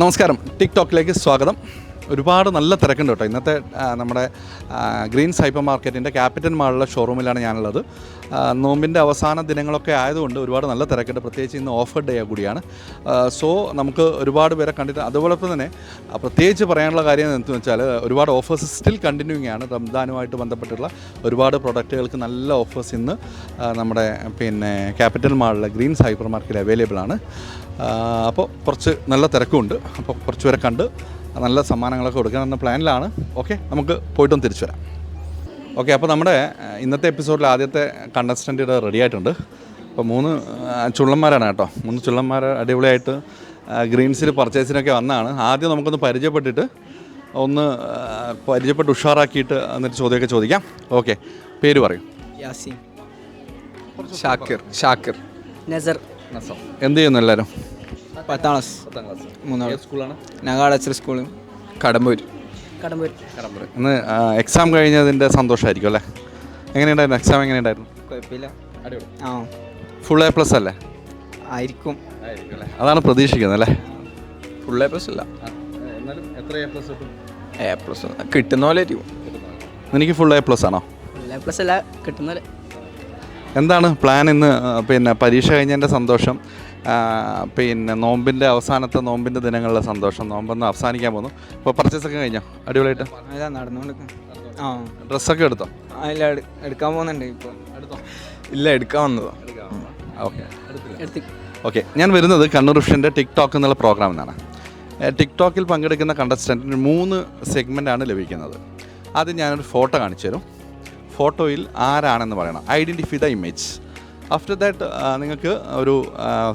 നമസ്കാരം. ടിക്ടോക്കിലേക്ക് സ്വാഗതം. ഒരുപാട് നല്ല തിരക്കുണ്ട് കേട്ടോ. ഇന്നത്തെ നമ്മുടെ ഗ്രീൻ സൈബർ ഹൈപ്പർ മാർക്കറ്റിന്റെ ക്യാപിറ്റൽ മാളിലെ ഷോറൂമിലാണ് ഞാനുള്ളത്. നോമ്പിന്റെ അവസാന ദിനങ്ങളൊക്കെ ആയതുകൊണ്ട് ഒരുപാട് നല്ല തിരക്കുണ്ട്. പ്രത്യേകിച്ച് ഇന്ന് ഓഫർ ഡേ കൂടിയാണ്. സോ നമുക്ക് ഒരുപാട് പേരെ കണ്ടിട്ട് അതുപോലെ തന്നെ പ്രത്യേകിച്ച് പറയാനുള്ള കാര്യം എന്ന് വെച്ചാൽ ഒരുപാട് ഓഫേഴ്സ് സ്റ്റിൽ കണ്ടിന്യൂയിങ് ആണ്. റംദാനുമായിട്ട് ബന്ധപ്പെട്ടുള്ള ഒരുപാട് പ്രൊഡക്റ്റുകൾക്ക് നല്ല ഓഫേഴ്സ് ഇന്ന് നമ്മുടെ പിന്നെ ക്യാപിറ്റൽ മാളിലെ ഗ്രീൻ സൈബർ മാർക്കറ്റിൽ അവൈലബിൾ ആണ്. അപ്പോൾ കുറച്ച് നല്ല തിരക്കുമുണ്ട് അപ്പോൾ കുറച്ച് പേരെ കണ്ട് നല്ല സമ്മാനങ്ങളൊക്കെ കൊടുക്കാനെന്ന പ്ലാനിലാണ്. ഓക്കെ നമുക്ക് പോയിട്ടൊന്ന് തിരിച്ചു വരാം. ഓക്കെ അപ്പോൾ നമ്മുടെ ഇന്നത്തെ എപ്പിസോഡിൽ ആദ്യത്തെ കണ്ടസ്റ്റന്റ് ഇവിടെ റെഡി ആയിട്ടുണ്ട്. അപ്പോൾ മൂന്ന് ചുള്ളന്മാരാണ് കേട്ടോ. മൂന്ന് ചുള്ളന്മാർ അടിപൊളിയായിട്ട് ഗ്രീൻസിൽ പർച്ചേസിനൊക്കെ വന്നതാണ് ആദ്യം നമുക്കൊന്ന് പരിചയപ്പെട്ടിട്ട് ഒന്ന് പരിചയപ്പെട്ട് ഉഷാറാക്കിയിട്ട് എന്നിട്ട് ചോദ്യമൊക്കെ ചോദിക്കാം. ഓക്കെ പേര് പറയും. യാസീൻ. ഷാക്കിർ ഷാക്കിർ. നസർ. എന്ത് ചെയ്യുന്നു എല്ലാവരും പത്താം ക്ലാസ്. മൂന്നാം സ്കൂളാണ്? നഗാടച്ചർ സ്കൂൾ കടമ്പൂർ കടമ്പൂർ ഇന്ന് എക്സാം കഴിഞ്ഞതിന്റെ സന്തോഷമായിരിക്കും അല്ലേ? എങ്ങനെയുണ്ടായിരുന്നു? എക്സാം എങ്ങനെയുണ്ടായിരുന്നു? കുഴപ്പമില്ല. ആ. ഫുൾ എ പ്ലസ് അല്ലേ? ആയിരിക്കും. അതാണ് പ്രതീക്ഷിക്കുന്നത് അല്ലേ? ഫുൾ എ പ്ലസ് അല്ല. എന്നാലും എത്ര എ പ്ലസ് കിട്ടും? എ പ്ലസ് കിട്ടുന്ന പോലെ ആയിരിക്കും. എനിക്ക് ഫുൾ എ പ്ലസ് ആണോ? ഫുൾ എ പ്ലസ് അല്ല കിട്ടുന്ന പോലെ. എന്താണ് പ്ലാൻ ഇന്ന് പിന്നെ പരീക്ഷ കഴിഞ്ഞതിന്റെ സന്തോഷം പിന്നെ നോമ്പിന്റെ അവസാനത്തെ നോമ്പിന്റെ ദിനങ്ങളിലെ സന്തോഷം നോമ്പൊന്ന് അവസാനിക്കാൻ പോകുന്നു അപ്പോൾ പർച്ചേസ് ഒക്കെ കഴിഞ്ഞോ? അടിപൊളിയായിട്ട്? നടന്നുകൊണ്ട് ആ. ഡ്രസ്സൊക്കെ എടുത്തോ? ഇല്ല എടുക്കാൻ പോകുന്നുണ്ട് ഇപ്പോൾ എടുത്തോ? ഇല്ല എടുക്കാൻ വന്നതോ. ഓക്കെ. ഓക്കെ. ഞാൻ വരുന്നത് കണ്ണൂർ വിഷന്റെ ടിക്ടോക്ക് എന്നുള്ള പ്രോഗ്രാം എന്നാണ് ടിക്ടോക്കിൽ പങ്കെടുക്കുന്ന കണ്ടസ്റ്റന്റിന് മൂന്ന് സെഗ്മെന്റാണ് ലഭിക്കുന്നത്. ആദ്യം ഞാനൊരു ഫോട്ടോ കാണിച്ചു തരും ഫോട്ടോയിൽ ആരാണെന്ന് പറയണം. Identify the image after that നിങ്ങൾക്ക് ഒരു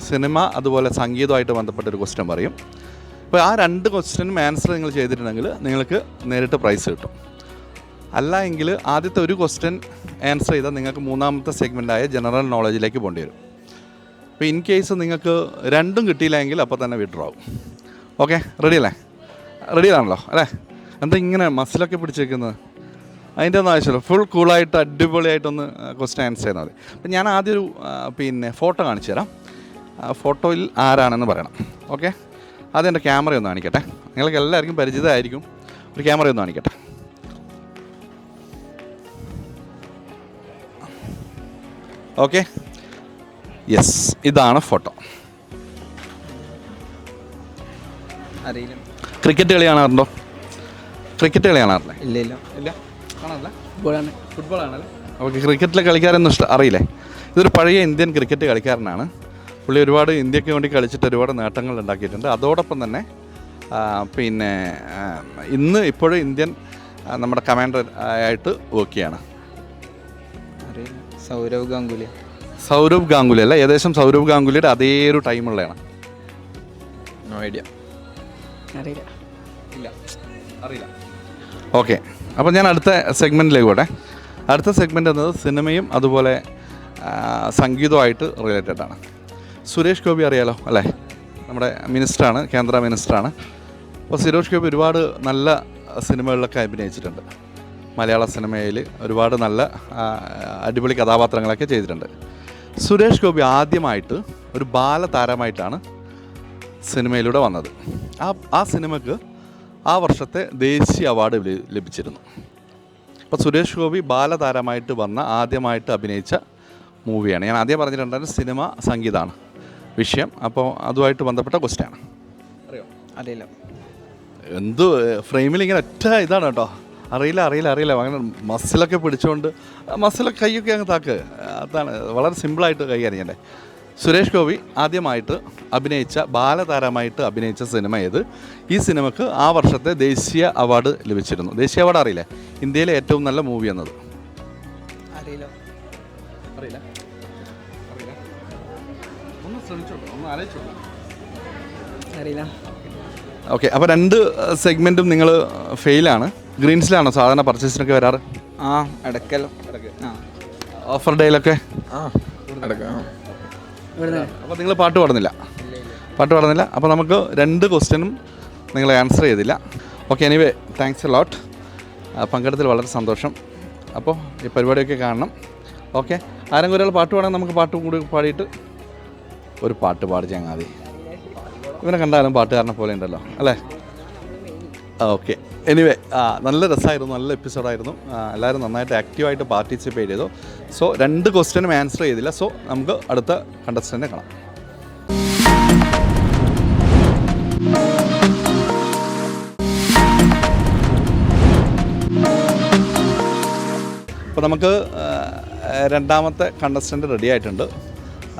സിനിമ അതുപോലെ സംഗീതമായിട്ട് ബന്ധപ്പെട്ട ഒരു ക്വസ്റ്റ്യൻ പറയും. അപ്പോൾ ആ രണ്ട് ക്വസ്റ്റ്യനും ആൻസർ നിങ്ങൾ ചെയ്തിട്ടുണ്ടെങ്കിൽ നിങ്ങൾക്ക് നേരിട്ട് പ്രൈസ് കിട്ടും. അല്ല എങ്കിൽ ആദ്യത്തെ ഒരു ക്വസ്റ്റ്യൻ ആൻസർ ചെയ്താൽ നിങ്ങൾക്ക് മൂന്നാമത്തെ സെഗ്മെന്റായ ജനറൽ നോളജിലേക്ക് പോകേണ്ടി വരും. അപ്പോൾ ഇൻ കേസ് നിങ്ങൾക്ക് രണ്ടും കിട്ടിയില്ല എങ്കിൽ അപ്പോൾ തന്നെ വിഡ്രോ ആവും. ഓക്കെ റെഡി അല്ലേ? റെഡി ആണല്ലോ അല്ലേ? എന്താ ഇങ്ങനെ മസിലൊക്കെ പിടിച്ച് വെക്കുന്നത് അതിന്റെ ഒന്നും ആവശ്യമില്ല. ഫുൾ കൂളായിട്ട് അടിപൊളിയായിട്ടൊന്ന് ക്വസ്റ്റ്യൻ ആൻസർ ചെയ്താൽ മതി. അപ്പം ഞാൻ ആദ്യം ഒരു പിന്നെ ഫോട്ടോ കാണിച്ചു തരാം. ഫോട്ടോയിൽ ആരാണെന്ന് പറയണം. ഓക്കെ ആദ്യം എന്റെ ക്യാമറ ഒന്ന് കാണിക്കട്ടെ. നിങ്ങൾക്ക് എല്ലാവർക്കും പരിചിതമായിരിക്കും. ഒരു ക്യാമറ ഒന്ന് കാണിക്കട്ടെ. ഓക്കെ യെസ് ഇതാണ് ഫോട്ടോ ക്രിക്കറ്റ് കളി കാണാറുണ്ടോ? ക്രിക്കറ്റ് കളി കാണാറില്ലേ? ഇല്ല ഇല്ല. ഇല്ല? ഫുട്ബോളാണ്. ആണല്ലേ ഓക്കെ ക്രിക്കറ്റിലെ കളിക്കാരൊന്നും ഇഷ്ടം അറിയില്ലേ? ഇതൊരു പഴയ ഇന്ത്യൻ ക്രിക്കറ്റ് കളിക്കാരനാണ്. പുള്ളി ഒരുപാട് ഇന്ത്യയ്ക്ക് വേണ്ടി കളിച്ചിട്ട് ഒരുപാട് നേട്ടങ്ങൾ ഉണ്ടാക്കിയിട്ടുണ്ട്. അതോടൊപ്പം തന്നെ പിന്നെ ഇന്ന് ഇപ്പോഴും ഇന്ത്യൻ നമ്മുടെ കമാൻഡർ ആയിട്ട് വർക്ക് ചെയ്യാണ്. സൗരവ് ഗാംഗുലി. സൗരവ് ഗാംഗുലി അല്ല? ഏകദേശം സൗരവ് ഗാംഗുലിയുടെ അതേ ഒരു ടൈമുള്ളതാണ് നോ ഐഡിയ അറിയില്ല. ഇല്ല. അറിയില്ല. ഓക്കെ അപ്പോൾ ഞാൻ അടുത്ത സെഗ്മെന്റിലേക്ക് പോട്ടെ. അടുത്ത സെഗ്മെന്റ് എന്നത് സിനിമയും അതുപോലെ സംഗീതവുമായിട്ട് റിലേറ്റഡ് ആണ്. സുരേഷ് ഗോപി അറിയാലോ അല്ലേ? നമ്മുടെ മിനിസ്റ്ററാണ് കേന്ദ്ര മിനിസ്റ്ററാണ്. അപ്പോൾ സുരേഷ് ഗോപി ഒരുപാട് നല്ല സിനിമകളിലൊക്കെ അഭിനയിച്ചിട്ടുണ്ട്. മലയാള സിനിമയിൽ ഒരുപാട് നല്ല അടിപൊളി കഥാപാത്രങ്ങളൊക്കെ ചെയ്തിട്ടുണ്ട്. സുരേഷ് ഗോപി ആദ്യമായിട്ട് ഒരു ബാലതാരമായിട്ടാണ് സിനിമയിലൂടെ വന്നത്. ആ ആ സിനിമക്ക് ആ വർഷത്തെ ദേശീയ അവാർഡ് ലഭിച്ചിരുന്നു. അപ്പോൾ സുരേഷ് ഗോപി ബാലതാരമായിട്ട് വന്ന ആദ്യമായിട്ട് അഭിനയിച്ച മൂവിയാണ്. ഞാൻ ആദ്യം പറഞ്ഞിട്ടുണ്ടായിരുന്നു സിനിമ സംഗീതമാണ് വിഷയം. അപ്പോൾ അതുമായിട്ട് ബന്ധപ്പെട്ട ക്വസ്റ്റ്യാണ് അറിയോ? അറിയില്ല. എന്ത് ഫ്രെയിമിൽ ഇങ്ങനെ ഒറ്റ ഇതാണ് കേട്ടോ. അറിയില്ല അറിയില്ല അറിയില്ല. അങ്ങനെ മസിലൊക്കെ പിടിച്ചുകൊണ്ട് മസിലൊക്കെ കൈയൊക്കെ അങ്ങ് താക്ക്. അതാണ് വളരെ സിമ്പിളായിട്ട് കൈകാര്യം ചെയ്യണ്ടേ സുരേഷ് ഗോപി ആദ്യമായിട്ട് അഭിനയിച്ച ബാലതാരമായിട്ട് അഭിനയിച്ച സിനിമ ഏത്? ഈ സിനിമക്ക് ആ വർഷത്തെ ദേശീയ അവാർഡ് ലഭിച്ചിരുന്നു. ദേശീയ അവാർഡ് അറിയില്ലേ? ഇന്ത്യയിലെ ഏറ്റവും നല്ല മൂവി എന്നത്? അറിയില്ല. അറിയില്ല. ഒന്ന് ശ്രമിച്ചോളൂ ഒന്ന് ആലോചിച്ചോളൂ അറിയില്ല. ഓക്കെ. അപ്പോൾ രണ്ട് സെഗ്മെന്റും നിങ്ങൾ ഫെയിലാണ്. ഗ്രീൻസിലാണോ സാധാരണ പർച്ചേസിനൊക്കെ വരാറ്? ആ ഇടയ്ക്കല്ലോ ആ. ഓഫർ ഡേയിലൊക്കെ? ആ ഇടക്കാം അപ്പോൾ നിങ്ങൾ പാട്ട് പാടുന്നില്ല. പാട്ട് പാടുന്നില്ല. അപ്പോൾ നമുക്ക് രണ്ട് ക്വസ്റ്റ്യനും നിങ്ങൾ ആൻസർ ചെയ്തില്ല. Okay anyway thanks a lot പങ്കെടുത്തിൽ വളരെ സന്തോഷം. അപ്പോൾ ഈ പരിപാടിയൊക്കെ കാണണം. ഓക്കെ ആരെങ്കിലും ഒരാൾ പാട്ട് പാടാൻ നമുക്ക് പാട്ട് കൂടി പാടിയിട്ട് ഒരു പാട്ട് പാടി ചങ്ങാതി. ഇവനെ കണ്ടാലും പാട്ടുകാരനെ പോലെ ഉണ്ടല്ലോ അല്ലേ? ഓക്കെ എനിവേ നല്ല രസമായിരുന്നു നല്ല എപ്പിസോഡായിരുന്നു എല്ലാവരും നന്നായിട്ട് ആക്റ്റീവായിട്ട് പാർട്ടിസിപ്പേറ്റ് ചെയ്തു. സോ രണ്ട് ക്വസ്റ്റ്യനും ആൻസർ ചെയ്തില്ല. സോ നമുക്ക് അടുത്ത കണ്ടസ്റ്റന്റിനെ കാണാം. അപ്പോൾ നമുക്ക് രണ്ടാമത്തെ കണ്ടസ്റ്റന്റ് റെഡി ആയിട്ടുണ്ട്.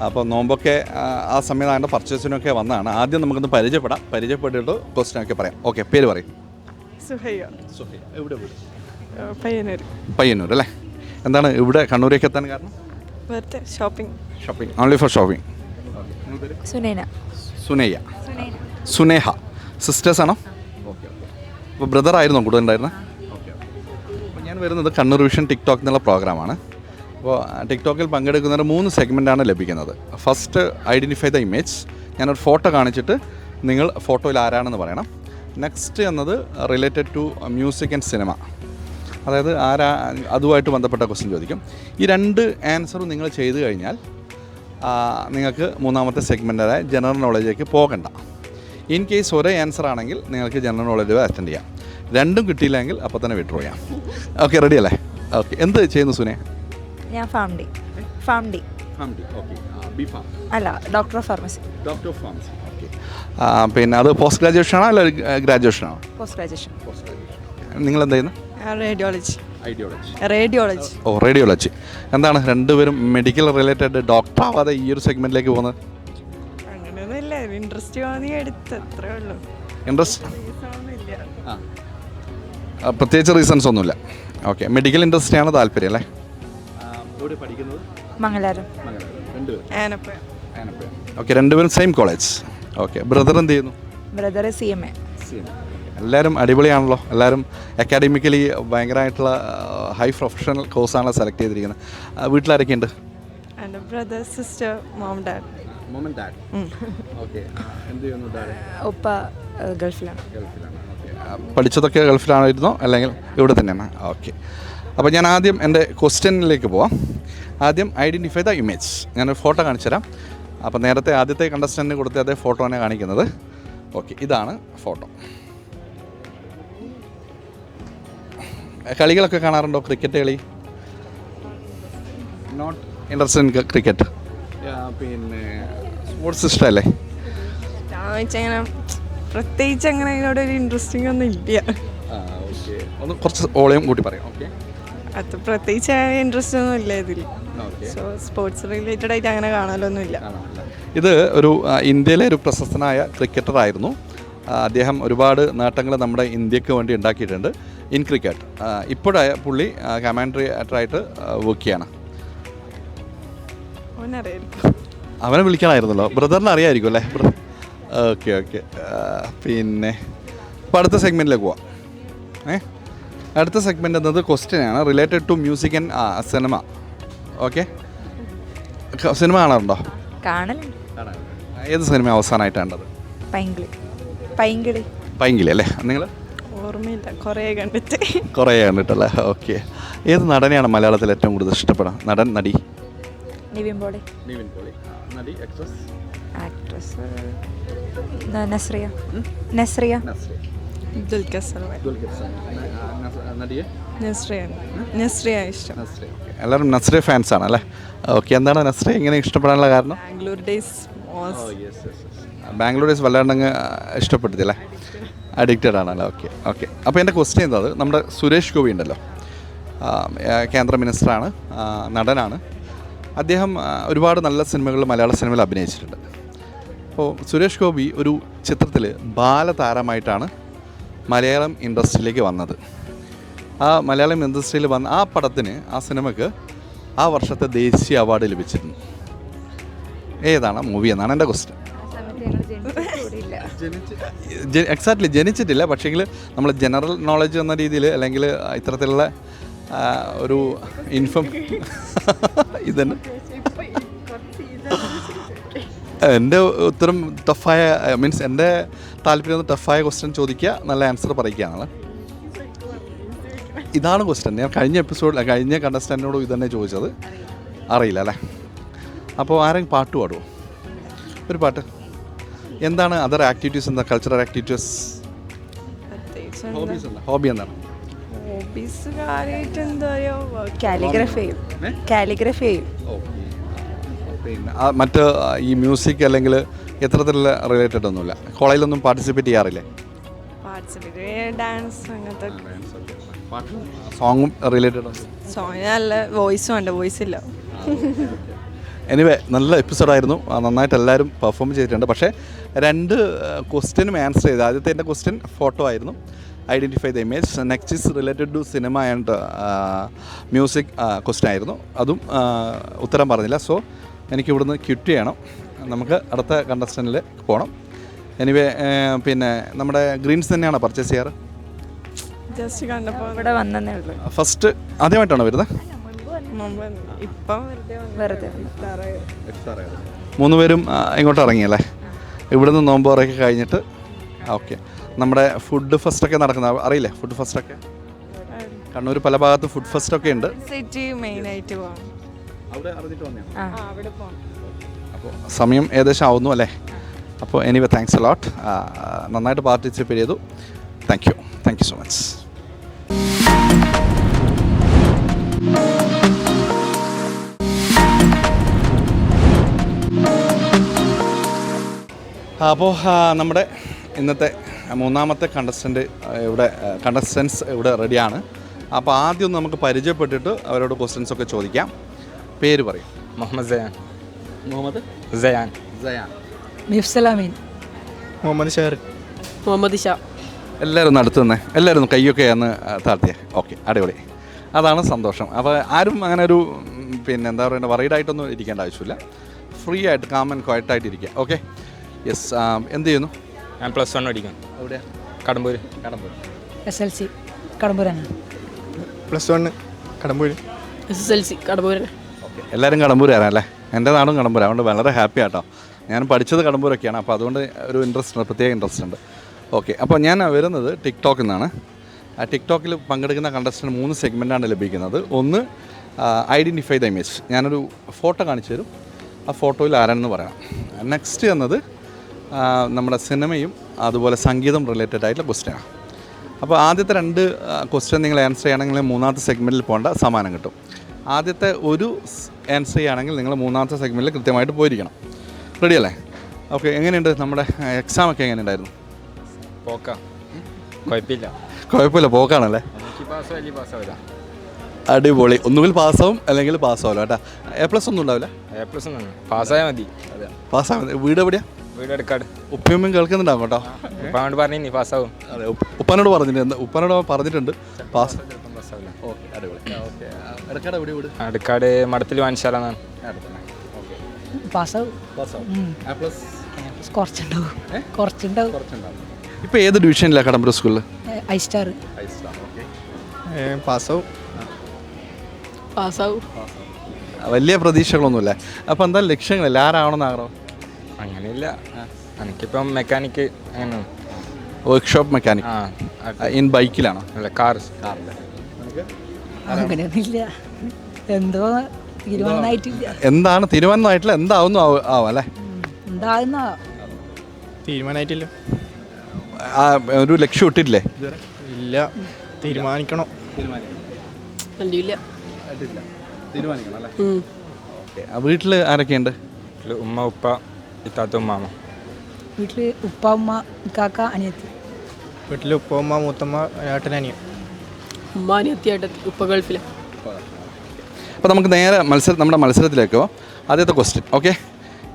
അപ്പോൾ നോമ്പൊക്കെ ആ, സമയത്ത് അതിന്റെ പർച്ചേസിനൊക്കെ വന്നതാണ്. ആദ്യം നമുക്കൊന്ന് പരിചയപ്പെടാം. പരിചയപ്പെട്ടിട്ട് ക്വസ്റ്റ്യനൊക്കെ പറയാം. ഓക്കെ പേര് പറയും. സുഹയ്യ എവിടെ പയ്യന്നൂർ പയ്യന്നൂർ അല്ലേ? എന്താണ് ഇവിടെ കണ്ണൂരേക്ക് എത്താൻ കാരണം? വെറുതെ shopping shopping only for shopping Sunena. Sunaiya Suneha. Sisters ആണോ? ഓക്കെ അപ്പോൾ ബ്രദർ ആയിരുന്നോ കൂടെ ഉണ്ടായിരുന്നത് അപ്പോൾ ഞാൻ വരുന്നത് കണ്ണൂർ വിഷൻ ടിക്ടോക്ക് എന്നുള്ള പ്രോഗ്രാമാണ് അപ്പോൾ ടിക്ടോക്കിൽ പങ്കെടുക്കുന്നവർ മൂന്ന് സെഗ്മെന്റാണ് ലഭിക്കുന്നത്. ഫസ്റ്റ് ഐഡന്റിഫൈ ദ ഇമേജ് ഞാനൊരു ഫോട്ടോ കാണിച്ചിട്ട് നിങ്ങൾ ഫോട്ടോയിൽ ആരാണെന്ന് പറയണം. നെക്സ്റ്റ് എന്നത് related to music and cinema അതായത് ആരാ അതുമായിട്ട് ബന്ധപ്പെട്ട ക്വസ്റ്റ്യൻ ചോദിക്കും. ഈ രണ്ട് ആൻസറും നിങ്ങൾ ചെയ്തു കഴിഞ്ഞാൽ നിങ്ങൾക്ക് മൂന്നാമത്തെ സെഗ്മെന്റായ ജനറൽ നോളജിലേക്ക് പോകണ്ട. ഇൻ കേസ് ഒരേ ആൻസർ ആണെങ്കിൽ നിങ്ങൾക്ക് ജനറൽ നോളജ് അറ്റൻഡ് ചെയ്യാം. രണ്ടും കിട്ടിയില്ലെങ്കിൽ അപ്പോൾ തന്നെ വിഡ്രോ ചെയ്യാം. ഓക്കെ റെഡി അല്ലേ? ഓക്കെ എന്ത് ചെയ്യുന്നു സുനെ? ഞാൻ ഫാം ഡി ഫാം ഡി അല്ല doctor of pharmacy doctor of pharmacy okay പിന്നെ അത് പോസ്റ്റ് ഗ്രാജുവേഷൻ ആണോ അല്ല ഗ്രാജുവേഷൻ ആണോ? പോസ്റ്റ് ഗ്രാജുവേഷൻ നിങ്ങൾ എന്ത് ചെയ്യുന്നു റേഡിയോളജി ഐഡിയോളജി റേഡിയോളജി ഓ റേഡിയോളജി എന്താണ് രണ്ടുപേരും മെഡിക്കൽ റിലേറ്റഡ് ഡോക്ടർ ആവാതെ ഈ ഒരു സെഗ്മെന്റിലേക്ക് പോകുന്നത്? അങ്ങനെയൊന്നുമില്ല ഇൻട്രസ്റ്റ് തോന്നി എടുത്ത് അത്രേ ഉള്ളൂ. ഇൻട്രസ്റ്റ് ഒന്നുമില്ല. ആ, പ്രത്യേകിച്ച് റീസൺസ് ഒന്നുമില്ല. ഓക്കെ മെഡിക്കൽ ഇൻഡസ്ട്രി ആണ് താല്പര്യം അല്ലേ? മംഗലാരം. ഓക്കെ രണ്ടുപേരും. സെയിം കോളേജ് ഓക്കെ ബ്രദർ എന്ത് ചെയ്യുന്നു ബ്രദർ സി എം എ എല്ലാവരും അടിപൊളിയാണല്ലോ. എല്ലാവരും അക്കാഡമിക്കലി ഭയങ്കരമായിട്ടുള്ള ഹൈ പ്രൊഫഷണൽ കോഴ്സാണല്ലോ സെലക്ട് ചെയ്തിരിക്കുന്നത്. വീട്ടിലാരൊക്കെയുണ്ട്? വീട്ടിലാരൊക്കെ ഉണ്ട് എന്റെ ബ്രദർ സിസ്റ്റർ മോം ഡാഡ് ഉപ്പ ഏഹ്, ഗൾഫിലാണ്. പഠിച്ചതൊക്കെ ഗൾഫിലായിരുന്നോ അല്ലെങ്കിൽ ഇവിടെ തന്നെയാണ്? ഓക്കെ അപ്പോൾ ഞാൻ ആദ്യം എന്റെ ക്വസ്റ്റ്യനിലേക്ക് പോവാം. ആദ്യം ഐഡന്റിഫൈ ദ ഇമേജ് ഞാനൊരു ഫോട്ടോ കാണിച്ചു തരാം അപ്പോൾ നേരത്തെ ആദ്യത്തെ കണ്ടസ്റ്റന്റിന് കൊടുത്ത അതേ ഫോട്ടോനെ കാണിക്കുന്നത്. ഓക്കെ ഇതാണ് ഫോട്ടോ കളികളൊക്കെ കാണാറുണ്ടോ? ക്രിക്കറ്റ് കളി? നോട്ട് ഇൻട്രസ്റ്റ് ഇൻ ക്രിക്കറ്റ് പിന്നെ സ്പോർട്സ് ഇഷ്ടമല്ലേ പ്രത്യേകിച്ച് അങ്ങനെ അതിനോട് ഒരു ഇൻട്രസ്റ്റിംഗ് ഒന്നും ഇല്ല. ഓക്കെ ഒന്ന് കുറച്ച് ഓളയും കൂട്ടി പറയാം ഓക്കെ അത് പ്രത്യേകിച്ച് ഇൻട്രസ്റ്റ് ഒന്നും ഇല്ല ഇതിൽ സോ സ്പോർട്സ് റിലേറ്റഡ് ആയിട്ട് അങ്ങനെ കാണാനൊന്നുമില്ല ഇത് ഒരു ഇന്ത്യയിലെ ഒരു പ്രശസ്തനായ ക്രിക്കറ്റർ ആയിരുന്നു. അദ്ദേഹം ഒരുപാട് നേട്ടങ്ങൾ നമ്മുടെ ഇന്ത്യയ്ക്ക് വേണ്ടി ഉണ്ടാക്കിയിട്ടുണ്ട് ഇൻ ക്രിക്കറ്റ് ഇപ്പോഴായ പുള്ളി കമാൻഡറി ആയിട്ട് വർക്ക് ചെയ്യണം അവനെ വിളിക്കണമായിരുന്നല്ലോ. ബ്രദറിനെ അറിയാമായിരിക്കും അല്ലേ? Okay okay. പിന്നെ ഇപ്പോൾ അടുത്ത സെഗ്മെന്റിലേക്ക് പോവാം. ഏ? അടുത്ത സെഗ്മെന്റ് എന്നത് ക്വസ്റ്റ്യൻ ആണ്. Related to music and cinema okay cinema കാണാറുണ്ടോ? കാണലുണ്ട് ഏത് സിനിമ അവസാനമായിട്ട് കണ്ടത്? പൈങ്കിളി. പൈങ്കിളി. പൈങ്കിളി അല്ലേ? നിങ്ങൾ ഓർമ്മയില്ല. കുറേ കണ്ടിട്ട്. കുറേ കണ്ടിട്ടല്ലേ? ഓക്കെ ഏത് നടനെയാണ് മലയാളത്തിൽ ഏറ്റവും കൂടുതൽ ഇഷ്ടപ്പെടാം നടൻ നടി? നിവിൻ പോളി. നിവിൻ പോളി. നടി ആക്ട്രസ് ആക്ട്രസ് നസ്രിയ. നസ്രിയ. ദുൽഖർ സൽമാൻ നടിയെ? നസ്രിയാണ് നസ്രിയ ഇഷ്ടം. എല്ലാവരും നസ്രെ ഫാൻസ് ആണ് അല്ലേ? ഓക്കെ എന്താണ് നസ്രിയ ഇങ്ങനെ ഇഷ്ടപ്പെടാനുള്ള കാരണം? ബാംഗ്ലൂർ ഡേയ്സ് മോസ് ബാംഗ്ലൂർ ഡേയ്സ് വല്ലാണ്ടങ്ങ് ഇഷ്ടപ്പെടുത്തില്ലേ അഡിക്റ്റഡ് ആണല്ലോ. Okay okay. അപ്പോൾ എന്റെ ക്വസ്റ്റ്യൻ എന്നത് നമ്മുടെ സുരേഷ് ഗോപി ഉണ്ടല്ലോ. കേന്ദ്ര മിനിസ്റ്ററാണ് നടനാണ്. അദ്ദേഹം ഒരുപാട് നല്ല സിനിമകൾ മലയാള സിനിമയിൽ അഭിനയിച്ചിട്ടുണ്ട്. അപ്പോൾ സുരേഷ് ഗോപി ഒരു ചിത്രത്തിൽ ബാലതാരമായിട്ടാണ് മലയാളം ഇൻഡസ്ട്രിയിലേക്ക് വന്നത്. ആ മലയാളം ഇൻഡസ്ട്രിയിൽ വന്ന ആ പടത്തിന് ആ സിനിമക്ക് ആ വർഷത്തെ ദേശീയ അവാർഡ് ലഭിച്ചിരുന്നു. ഏതാണ് മൂവി എന്നാണ് എന്റെ ക്വസ്റ്റ്യൻ എക്സാക്ട്ലി ജനിച്ചിട്ടില്ല പക്ഷേങ്കിൽ നമ്മൾ ജനറൽ നോളജ് എന്ന രീതിയിൽ അല്ലെങ്കിൽ ഇത്തരത്തിലുള്ള ഒരു ഇൻഫം ഇതന്നെ. എന്റെ ഉത്തരം ടഫായ മീൻസ് എന്റെ താല്പര്യം ടഫായ ക്വസ്റ്റ്യൻ ചോദിക്കുക നല്ല ആൻസർ പറയുകയാണ്. ഇതാണ് ക്വസ്റ്റ്യൻ ഞാൻ കഴിഞ്ഞ എപ്പിസോഡിൽ കഴിഞ്ഞ കണ്ടസ്റ്റന്റിനോട് ഇത് തന്നെ ചോദിച്ചത്. അറിയില്ല അല്ലേ? അപ്പോൾ ആരെങ്കിലും പാട്ട് പാടുമോ ഒരു പാട്ട്. എന്താണ് അതർ ആക്ടിവിറ്റീസ് എന്താ? കൾച്ചറൽ ആക്ടിവിറ്റീസ് ഹോബി എന്താണ്? ഹോബീസ് കാര്യമായിട്ട് എന്താ പറയുക കാലിഗ്രഫി കാലിഗ്രഫി ചെയ്യും പിന്നെ മറ്റ് ഈ മ്യൂസിക് അല്ലെങ്കിൽ എത്തരത്തിലുള്ള റിലേറ്റഡ് ഒന്നുമില്ല. കോളേജിലൊന്നും പാർട്ടിസിപ്പേറ്റ് ചെയ്യാറില്ലേ? പാർട്ടിസിപ്പേറ്റ് ഡാൻസ് അങ്ങനത്തെ സോങ്ങും റിലേറ്റഡ് നല്ല വോയിസും ഉണ്ട് വോയിസ് ഇല്ല. എനിവേ നല്ല എപ്പിസോഡായിരുന്നു ആയിരുന്നു. നന്നായിട്ട് എല്ലാവരും പെർഫോം ചെയ്തിട്ടുണ്ട്. പക്ഷേ രണ്ട് ക്വസ്റ്റ്യനും ആൻസർ ചെയ്ത്. ആദ്യത്തെ എന്റെ ക്വസ്റ്റ്യൻ ഫോട്ടോ ആയിരുന്നു. Identify the image next is related to cinema and music question ആയിരുന്നു. അതും ഉത്തരം പറഞ്ഞില്ല. സോ എനിക്ക് ഇവിടുന്ന് ക്വിറ്റ് ചെയ്യണം. നമുക്ക് അടുത്ത കണ്ടസ്റ്റന്റിൽ പോകണം എനിവേ പിന്നെ നമ്മുടെ ഗ്രീൻസ് തന്നെയാണോ പർച്ചേസ് ചെയ്യാറ്? ജസ്റ്റ് കണ്ടപ്പോൾ ഇവിടെ വന്നേ ഉള്ളൂ. ഫസ്റ്റ് ആദ്യമായിട്ടാണോ വരുന്നത്? ഇപ്പം വെറുതെ വന്നു. വെറുതെ ഇഫ്താറ് മൂന്ന് പേരും ഇങ്ങോട്ട് ഇറങ്ങിയല്ലേ ഇവിടുന്ന് നോമ്പോറൊക്കെ കഴിഞ്ഞിട്ട് ഓക്കെ നമ്മുടെ ഫുഡ് ഫസ്റ്റൊക്കെ നടക്കുന്ന അറിയില്ലേ? ഫുഡ് ഫസ്റ്റൊക്കെ കണ്ണൂർ പല ഭാഗത്ത് ഫുഡ് ഫസ്റ്റൊക്കെ ഉണ്ട്. സിറ്റി മെയിൻ ആയിട്ട് അപ്പോൾ സമയം ഏകദേശം ആവുന്നു അല്ലേ അപ്പോൾ എനിവേ താങ്ക്സ് അലോട്ട് നന്നായിട്ട് പാർട്ടിസിപ്പേറ്റ് ചെയ്തു. Thank you thank you so much അപ്പോൾ നമ്മുടെ ഇന്നത്തെ മൂന്നാമത്തെ കണ്ടസ്റ്റന്റ് ഇവിടെ കണ്ടസ്റ്റൻസ് ഇവിടെ റെഡിയാണ് അപ്പോൾ ആദ്യം നമുക്ക് പരിചയപ്പെട്ടിട്ട് അവരോട് ക്വസ്റ്റ്യൻസ് ഒക്കെ ചോദിക്കാം. പേര് പറയും. മുഹമ്മദ് സയാൻ. മുഹമ്മദ്? സയാൻ. സയാൻ. മിഫ്സലാമീൻ. മുഹമ്മദ് ഷെയർ മുഹമ്മദ് ഷാ. എല്ലാവരും ഒന്ന് അടുത്ത് തന്നെ എല്ലാവരും ഒന്ന് കൈയൊക്കെ ഒന്ന് താഴ്ത്തിയേ. ഓക്കെ അടിപൊളി. അതാണ് സന്തോഷം. അപ്പോൾ ആരും അങ്ങനെ ഒരു പിന്നെ എന്താ പറയുക വറീഡായിട്ടൊന്നും ഇരിക്കേണ്ട ആവശ്യമില്ല. ഫ്രീ ആയിട്ട് കാമൻ ക്വയറ്റായിട്ട് ഇരിക്കുക ഓക്കെ? യെസ് എന്ത് ചെയ്യുന്നു? ഞാൻ പ്ലസ് വൺ പഠിക്കുന്നു. എവിടെയാണ് Kadambur Kadambur S L C കടമ്പൂരാണ്. Plus one Kadambur. S S L C Kadappur okay എല്ലാവരും കടമ്പൂരാണ് അല്ലേ എന്റെ നാടും കടമ്പൂർ അതുകൊണ്ട് വളരെ ഹാപ്പി ആട്ടോ. ഞാൻ പഠിച്ചത് കടമ്പൂരൊക്കെയാണ്. അപ്പോൾ അതുകൊണ്ട് ഒരു ഇൻട്രസ്റ്റ് ഉണ്ട് പ്രത്യേക ഇൻട്രസ്റ്റ് ഉണ്ട്. ഓക്കെ അപ്പോൾ ഞാൻ വരുന്നത് ടിക്ടോക്കിൽ നിന്നാണ് ആ ടിക്ടോക്കിൽ പങ്കെടുക്കുന്ന കണ്ടസ്റ്റന്റ് മൂന്ന് സെഗ്മെന്റാണ് ലഭിക്കുന്നത്. ഒന്ന് ഐഡന്റിഫൈ ദ ഇമേജ് ഞാനൊരു ഫോട്ടോ കാണിച്ചു തരും. ആ ഫോട്ടോയിൽ ആരാണെന്ന് പറയാം. നെക്സ്റ്റ് എന്നത് നമ്മുടെ സിനിമയും അതുപോലെ സംഗീതം റിലേറ്റഡ് ആയിട്ടുള്ള ക്വസ്റ്റ്യനാണ് അപ്പോൾ ആദ്യത്തെ രണ്ട് ക്വസ്റ്റ്യൻ നിങ്ങൾ ആൻസർ ചെയ്യുകയാണെങ്കിൽ മൂന്നാമത്തെ സെഗ്മെന്റിൽ പോകേണ്ട സമ്മാനം കിട്ടും. ആദ്യത്തെ ഒരു ആൻസർ ചെയ്യുകയാണെങ്കിൽ നിങ്ങൾ മൂന്നാമത്തെ സെഗ്മെന്റിൽ കൃത്യമായിട്ട് പോയിരിക്കണം. റെഡി അല്ലേ? ഓക്കെ എങ്ങനെയുണ്ട് നമ്മുടെ എക്സാം ഒക്കെ എങ്ങനെയുണ്ടായിരുന്നു പോക്ക. കുഴപ്പമില്ല. കുഴപ്പമില്ല പോക്കാണല്ലേ? അടിപൊളി. ഒന്നുകിൽ പാസ്സാവും അല്ലെങ്കിൽ പാസ്സാവില്ല കേട്ടോ. എ പ്ലസ് ഒന്നും ഉണ്ടാവില്ല? എ പ്ലസ് ഒന്നും പാസ്സായാൽ മതി. പാസ്സാവും വീട് എവിടെയാണ് വീട് എടുക്കാട് ഉപ്പയമ്മയും കേൾക്കുന്നുണ്ടാവും കേട്ടോ. ഉപ്പാനോട് പറഞ്ഞു നീ പാസ്സാവും അതെ ഉപ്പ- ഉപ്പാനോട് പറഞ്ഞിട്ടുണ്ട്. ഉപ്പാനോട് പറഞ്ഞിട്ടുണ്ട്. പാസ് ചിലപ്പം പാസ്സാവില്ല ഓക്കെ അടിപൊളി. ഓക്കെ. ഇടക്കാട് എവിടെ വീട്? അടുക്കാട് പാസ്സാവും കുറച്ചുണ്ടാവും. കുറച്ചുണ്ടാവും. ഇപ്പോൾ ഏത് ഡിവിഷനിലാണ് കടമ്പൂർ സ്കൂളിൽ ഐ സ്റ്റാർ പാസ്സാവും പാസ്സാവും വലിയ പ്രതീക്ഷകളൊന്നുമില്ല. അപ്പൊ എന്താ ലക്ഷ്യങ്ങളില്ല ആരാവണമെന്ന് ആഗ്രഹം അങ്ങനെയില്ല. എനിക്കിപ്പം മെക്കാനിക്ക് അങ്ങനെ വർക്ക്ഷോപ്പ് മെക്കാനിക് ആ ഇൻ ബൈക്കിലാണോ അല്ല കാർ അങ്ങനെയൊന്നുമില്ല. എന്തോ തീരുമാനമായിട്ടില്ല. എന്താണ് തീരുമാനമായിട്ടില്ല എന്താവുന്നു ആവും അല്ലേ? ഉണ്ടാകുന്ന തീരുമാനമായിട്ടില്ല. ആ, ഒരു ലക്ഷ്യം ഇട്ടില്ലേ ഇല്ല. തീരുമാനിക്കണം. വണ്ടിയില്ല. തീരുമാനിക്കണം അല്ലേ? വീട്ടിൽ ആരൊക്കെയുണ്ട്? വീട്ടിൽ ഉമ്മ ഉപ്പ ഇത്താത്ത മാമ. വീട്ടിൽ ഉപ്പ ഉമ്മ കാക്ക അനിയത്തി. വീട്ടിൽ ഉപ്പ ഉമ്മ മൂത്തമ്മ ഏട്ടനനിയൻ ഉമ്മാനി എത്തിയായിട്ട് ഉപ്പ ഗൾഫിലെ. അപ്പോൾ നമുക്ക് നേരെ മത്സരം നമ്മുടെ മത്സരത്തിലേക്ക് ആദ്യത്തെ ക്വസ്റ്റ്യൻ ഓക്കെ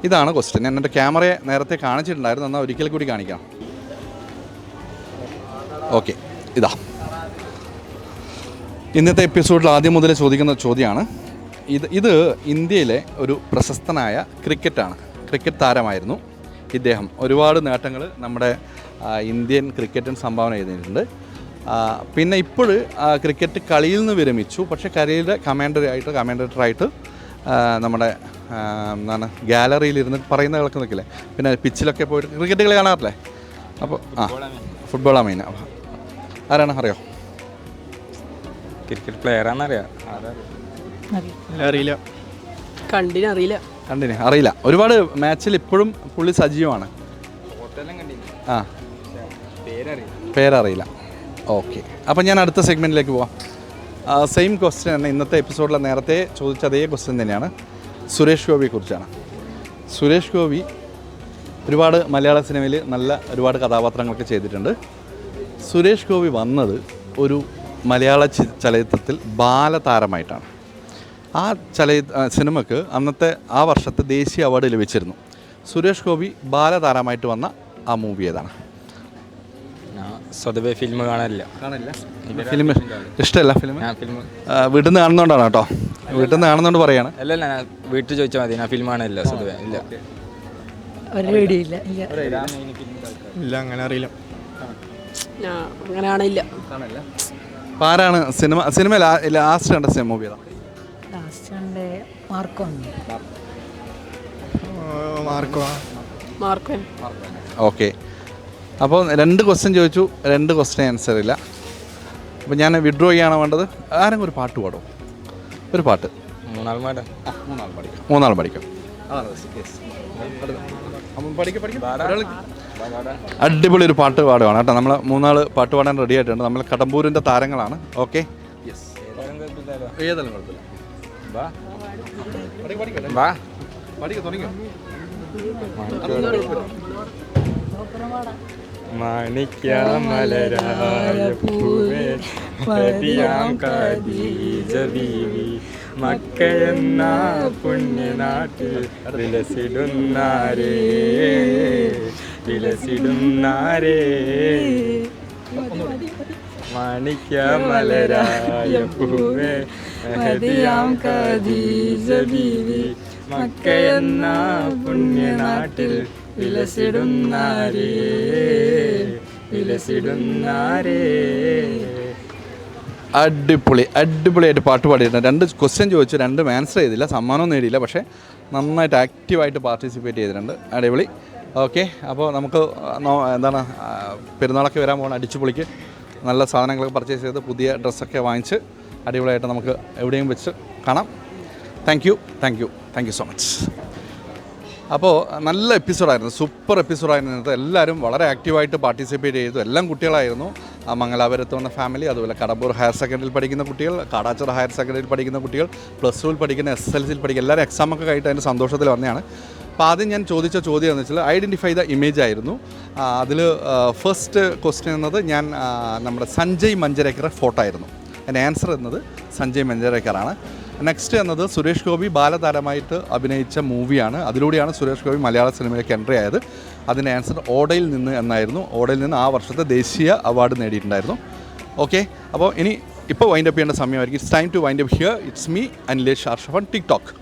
ഇതാണ് ക്വസ്റ്റ്യൻ ഞാൻ എന്റെ ക്യാമറയെ നേരത്തെ കാണിച്ചിട്ടുണ്ടായിരുന്നു. എന്നാൽ ഒരിക്കൽ കൂടി കാണിക്കാം. ഓക്കെ ഇതാ. ഇന്നത്തെ എപ്പിസോഡിൽ ആദ്യം മുതൽ ചോദിക്കുന്ന ചോദ്യമാണ്. ഇത് ഇത് ഇന്ത്യയിലെ ഒരു പ്രശസ്തനായ ക്രിക്കറ്റാണ് ക്രിക്കറ്റ് താരമായിരുന്നു. ഇദ്ദേഹം ഒരുപാട് നേട്ടങ്ങൾ നമ്മുടെ ഇന്ത്യൻ ക്രിക്കറ്റിന് സംഭാവന ചെയ്തിട്ടുണ്ട്. പിന്നെ ഇപ്പോൾ ക്രിക്കറ്റ് കളിയിൽ നിന്ന് വിരമിച്ചു. പക്ഷേ കരയിലെ കമാൻഡർ ആയിട്ട് കമാൻഡേറ്ററായിട്ട് നമ്മുടെ എന്താണ് ഗാലറിയിലിരുന്ന് പറയുന്ന കേൾക്ക് നിൽക്കില്ലേ പിന്നെ പിച്ചിലൊക്കെ പോയിട്ട് ക്രിക്കറ്റ് കളി കാണാറില്ലേ? അപ്പോൾ ആ ഫുട്ബോളാണ് മെയിൻ അപ്പോൾ ആരാണ്? അറിയോ? ക്രിക്കറ്റ് പ്ലെയർ ആണെന്നറിയാം. അറിയില്ല. കണ്ടിനറിയില്ല. കണ്ടിന്? അറിയില്ല. ഒരുപാട് മാച്ചിൽ ഇപ്പോഴും പുള്ളി സജീവമാണ്. ആ. പേരറിയില്ല. ഓക്കെ. അപ്പം ഞാൻ അടുത്ത സെഗ്മെന്റിലേക്ക് പോവാം. സെയിം ക്വസ്റ്റ്യൻ തന്നെ. ഇന്നത്തെ എപ്പിസോഡിൽ നേരത്തെ ചോദിച്ച അതേ ക്വസ്റ്റ്യൻ തന്നെയാണ്. സുരേഷ് ഗോപിയെക്കുറിച്ചാണ് സുരേഷ് ഗോപി ഒരുപാട് മലയാള സിനിമയിൽ നല്ല ഒരുപാട് കഥാപാത്രങ്ങളൊക്കെ ചെയ്തിട്ടുണ്ട്. സുരേഷ് ഗോപി വന്നത് ഒരു മലയാള ചലച്ചിത്രത്തിൽ ബാലതാരമായിട്ടാണ്. ആ ചല സിനിമക്ക് അന്നത്തെ ആ വർഷത്തെ ദേശീയ അവാർഡ് ലഭിച്ചിരുന്നു. സുരേഷ് ഗോപി ബാലതാരമായിട്ട് വന്ന ആ മൂവി ഏതാണ്? ഞാൻ സ്വതവേ ഫിലിം കാണാനില്ല കാണില്ല ഫിലിം ഇഷ്ടമല്ല ഫിലിം വീട്ടിൽ നിന്ന് കാണുന്നോണ്ടാണ് കേട്ടോ? വീട്ടിൽ നിന്ന് കാണുന്നോണ്ട് പറയാണ് അല്ല അല്ല വീട്ടിൽ ചോദിച്ചാൽ മതി. ഞാൻ ഫിലിം കാണാനില്ല സ്വതവേ. ഇല്ല. ഇല്ല. അങ്ങനെ അറിയില്ല. ഞാൻ അങ്ങനെ കാണില്ല. ആരാണ് സിനിമ സിനിമ ലാസ്റ്റ് കണ്ട സിനിമ മൂവി ഏതാണ് ഉണ്ട് മാർക്കോ മാർക്കോ. മാർക്ക്. ഓക്കെ. അപ്പോൾ രണ്ട് ക്വസ്റ്റ്യൻ ചോദിച്ചു രണ്ട് ക്വസ്റ്റ്യൻ ആൻസർ ഇല്ല. അപ്പോൾ ഞാൻ വിഡ്രോ ചെയ്യാണ് വേണ്ടത്. ആരെങ്കിലും ഒരു പാട്ട് പാടും ഒരു പാട്ട്. മൂന്നാൾ പഠിക്കും. മൂന്നാൾ പഠിക്കാം. മൂന്നാൾ പഠിക്കാം അടിപൊളി ഒരു പാട്ട് പാടുകയാണ് കേട്ടോ. നമ്മൾ മൂന്നാൾ പാട്ട് പാടാൻ റെഡി ആയിട്ടുണ്ട്. നമ്മൾ കടമ്പൂരിന്റെ താരങ്ങളാണ്. ഓക്കെ ഏതെങ്കിലും കുഴപ്പമില്ല. മാണിക്യമലരായ പൂവേ ബീവി മക്കയെന്ന പുണ്യനാട്ടിൽ വിലസിടുന്നാരേ വിലസിടുന്നാരേ. മാണിക്യമലരായ പൂവേ മക്കയെന്ന പുണ്യനാട്ടിൽ അടിപൊളി അടിപൊളിയായിട്ട് പാട്ട് പാടിയിട്ടുണ്ട്. രണ്ട് ക്വസ്റ്റ്യൻ ചോദിച്ചു രണ്ടും ആൻസർ ചെയ്തില്ല സമ്മാനവും നേടിയില്ല പക്ഷേ നന്നായിട്ട് ആക്റ്റീവായിട്ട് പാർട്ടിസിപ്പേറ്റ് ചെയ്തിട്ടുണ്ട്. അടിപൊളി. ഓക്കെ അപ്പോൾ നമുക്ക് എന്താണ് പെരുന്നാളൊക്കെ വരാൻ പോകുന്ന അടിച്ചുപൊളിക്ക്. നല്ല സാധനങ്ങളൊക്കെ പർച്ചേസ് ചെയ്ത് പുതിയ ഡ്രസ്സൊക്കെ വാങ്ങിച്ച് അടിപൊളിയായിട്ട് നമുക്ക് എവിടെയും വെച്ച് കാണാം. Thank you thank you thank you so much അപ്പോൾ നല്ല എപ്പിസോഡായിരുന്നു സൂപ്പർ എപ്പിസോഡായിരുന്നു ഇന്നത്തെ. എല്ലാവരും വളരെ ആക്റ്റീവായിട്ട് പാർട്ടിസിപ്പേറ്റ് ചെയ്തു. എല്ലാം കുട്ടികളായിരുന്നു. മംഗലാപുരത്ത് വന്ന ഫാമിലി അതുപോലെ കടമ്പൂർ ഹയർ സെക്കൻഡറിയിൽ പഠിക്കുന്ന കുട്ടികൾ കാടാച്ചിറ ഹയർ സെക്കൻഡറിയിൽ പഠിക്കുന്ന കുട്ടികൾ പ്ലസ് ടുവിൽ പഠിക്കുന്ന എസ് എൽ സിയിൽ പഠിക്കുന്ന എല്ലാവരും എക്സാമൊക്കെ കഴിഞ്ഞിട്ട് അതിന്റെ സന്തോഷത്തിൽ വന്നതാണ്. അപ്പോൾ ആദ്യം ഞാൻ ചോദിച്ച ചോദ്യം എന്ന് വെച്ചാൽ ഐഡന്റിഫൈ ദ ഇമേജ് ആയിരുന്നു. അതിൽ ഫസ്റ്റ് ക്വസ്റ്റ്യൻ എന്നത് ഞാൻ നമ്മുടെ സഞ്ജയ് മഞ്ചരേക്കറെ ഫോട്ടോ ആയിരുന്നു. അതിന്റെ ആൻസർ എന്നത് സഞ്ജയ് മഞ്ചരേക്കറാണ്. നെക്സ്റ്റ് എന്നത് സുരേഷ് ഗോപി ബാലതാരമായിട്ട് അഭിനയിച്ച മൂവിയാണ്. അതിലൂടെയാണ് സുരേഷ് ഗോപി മലയാള സിനിമയിലേക്ക് എൻട്രി ആയത്. അതിന്റെ ആൻസർ ഓടയിൽ നിന്ന് എന്നായിരുന്നു. ഓടയിൽ നിന്ന് ആ വർഷത്തെ ദേശീയ അവാർഡ് നേടിയിട്ടുണ്ടായിരുന്നു. ഓക്കെ അപ്പോൾ ഇനി ഇപ്പോൾ വൈൻഡപ്പ് ചെയ്യേണ്ട സമയമായിരിക്കും. It's time to wind up here it's me Anilesh ആർഷഫൺ tick talk